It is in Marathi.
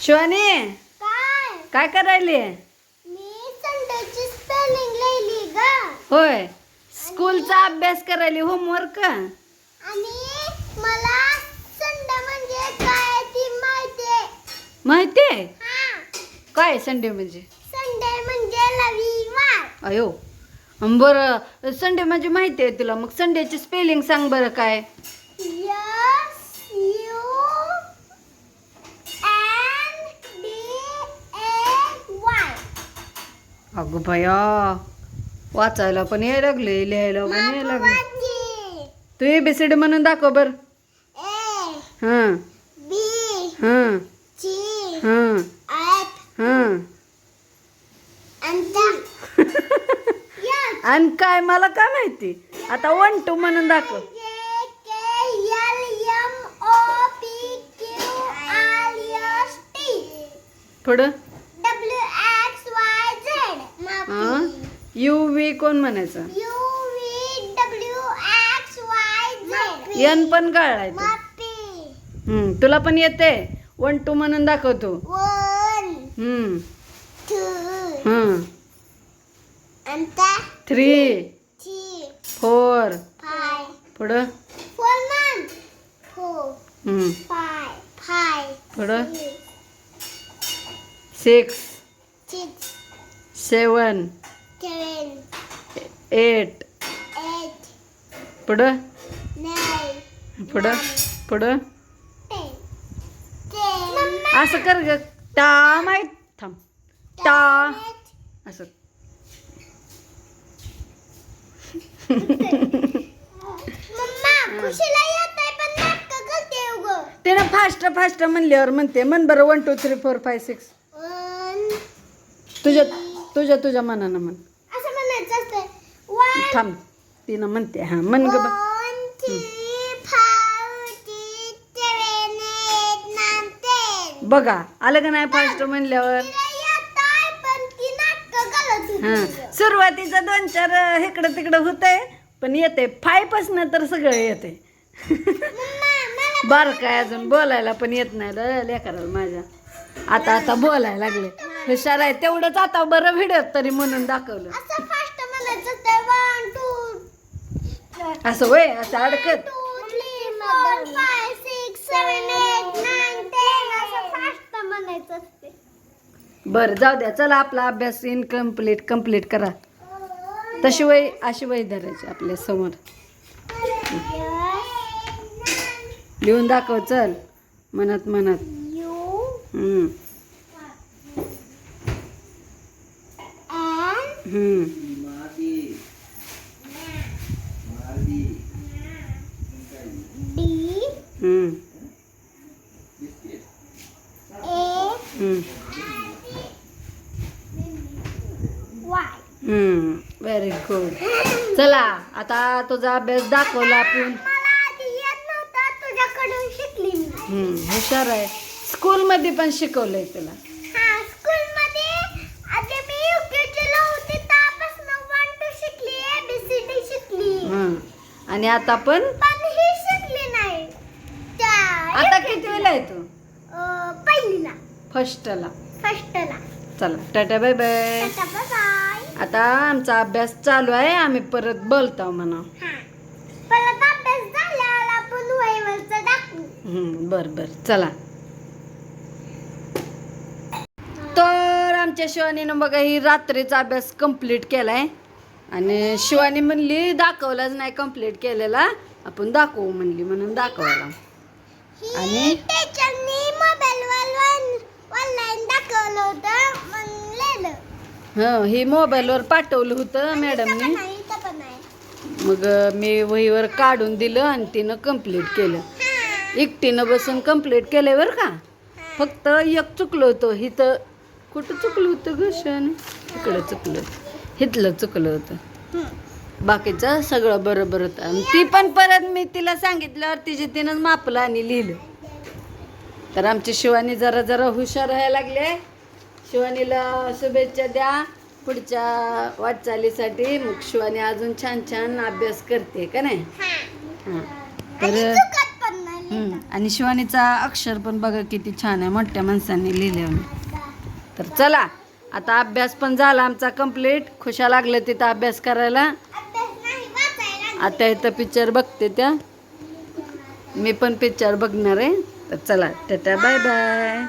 शिवानी काय? काय करायली? मी संडेची स्पेलिंग लिहिली ग. होय स्कूलचा अभ्यास करायली होमवर्क आणि मला संडे म्हणजे काय ती माहिती माहितीये हा. काय संडे म्हणजे? संडे म्हणजे रविवार. अयो बरं संडे म्हणजे माहिती आहे तुला मग संडेची स्पेलिंग सांग बरं काय? अगं भया वाचायला पण यायला लागले लिहायला पण यायला लागले तू एबीसीडी म्हणून दाखव बर. ए हां. बी हां. हां. हां. आणि काय मला काय माहिती? आता वन टू म्हणून दाखव. J हां? यू व्ही कोण म्हणायचं? एन पण हम्म, तुला पण येते. वन टू म्हणून दाखवतो. थ्री फोर पुढं. पुढं. Six seven. एट. पुढं? पुढं? पुढं? असं कर ग. टा माहीत थांब. टा. असं. उगं. तिनं फास्ट फास्ट म्हणल्यावर म्हणते. म्हण बरं one two three four five six तुझ्या तुझ्या तुझ्या मनानं म्हण. असं म्हणायचं असतं One, थांब. तिनं म्हणते हां म्हण ग बा. one, three, five, six, seven, eight, nine, ten. बघा आलं का नाही फास्ट म्हणल्यावर? तिला येत आहे, पण ती नाटकं करत होती. हां. सुरुवातीचं दोन चार इकडं तिकडं होतंय पण येते फाय पासन तर सगळं येते मम्मा, मला बारक आहे अजून बोलायला पण येत नाही ल लेकराला माझ्या. आता आता बोलायला लागले. हुशार आहे. तेवढंच आता बरं व्हिडिओ तरी म्हणून दाखवलं. असं फास्ट म्हणायचं असतं वन टू असं वय असं अडकत. बरं जाऊ द्या. चला आपला अभ्यास इनकम्प्लीट कंप्लीट करा. तशी वय अशी वय धरायची आपल्यासमोर. लिहून दाखव चल. म्हणत म्हणत यू हम्म, एन हम्म. डी हम्म, ए हम्म, वाय व्हेरी गुड चला आता तुझा अभ्यास दाखवला आपण. मला आधी येत नव्हता तुझ्याकडून शिकली मी. हम्म, हुशार आहे. स्कूलमध्ये पण शिकवलंय तुला हा स्कूल मध्ये आधी मी युकेजीला होते त्यापासून वन टू शिकली एबीसीडी शिकली हं. आणि आता पण ही शिकली नाही. आता किती वेळा आहे तू पहिलीला. फर्स्टला. फर्स्टला. चला टाटा बाय बाय. आता आमचा अभ्यास चालू आहे आम्ही परत बोलतो म्हणा. परत अभ्यास झाल्यावर आपण वहीवरचं दाखवू. बर बर चला. तर आमच्या शिवानीनं बघा ही रात्रीचा अभ्यास कंप्लीट केलाय. आणि शिवानी म्हणली दाखवलाच नाही कंप्लीट केलेला. आपण दाखवू म्हणली म्हणून दाखवायला. आणि? ही हं ही मोबाईलवर पाठवलं होतं मॅडमनी मग मी वहीवर काढून दिलं आणि तिनं कंप्लीट केलं. एकटीनं बसून कंप्लीट केलंय बरं का? फक्त एक चुकलं होतं. हिथं कुठं चुकलं होतं ग इकडं चुकलं हिथलं चुकलं होतं. बाकीचं सगळं बरोबर होतं. ती पण परत मी तिला सांगितल्यावर तिचे तिनं मापलं आणि लिहिलं. तर आमची शिवानी जरा जरा हुशार राहायला लागले. शिवानीला शुभेच्छा द्या. पुढच्या वाटचालीसाठी मग शिवानी अजून छान छान अभ्यास करते का नाही? हा. तर. आणि शिवानीचा अक्षर पण बघा किती छान आहे. मोठ्या माणसांनी लिहिले तर चला. आता अभ्यास पण झाला आमचा कंप्लीट खुशा लागलं तिथं अभ्यास करायला. आता इथं पिक्चर बघते त्या. मी पण पिक्चर बघणार आहे. तर चला टाटा बाय बाय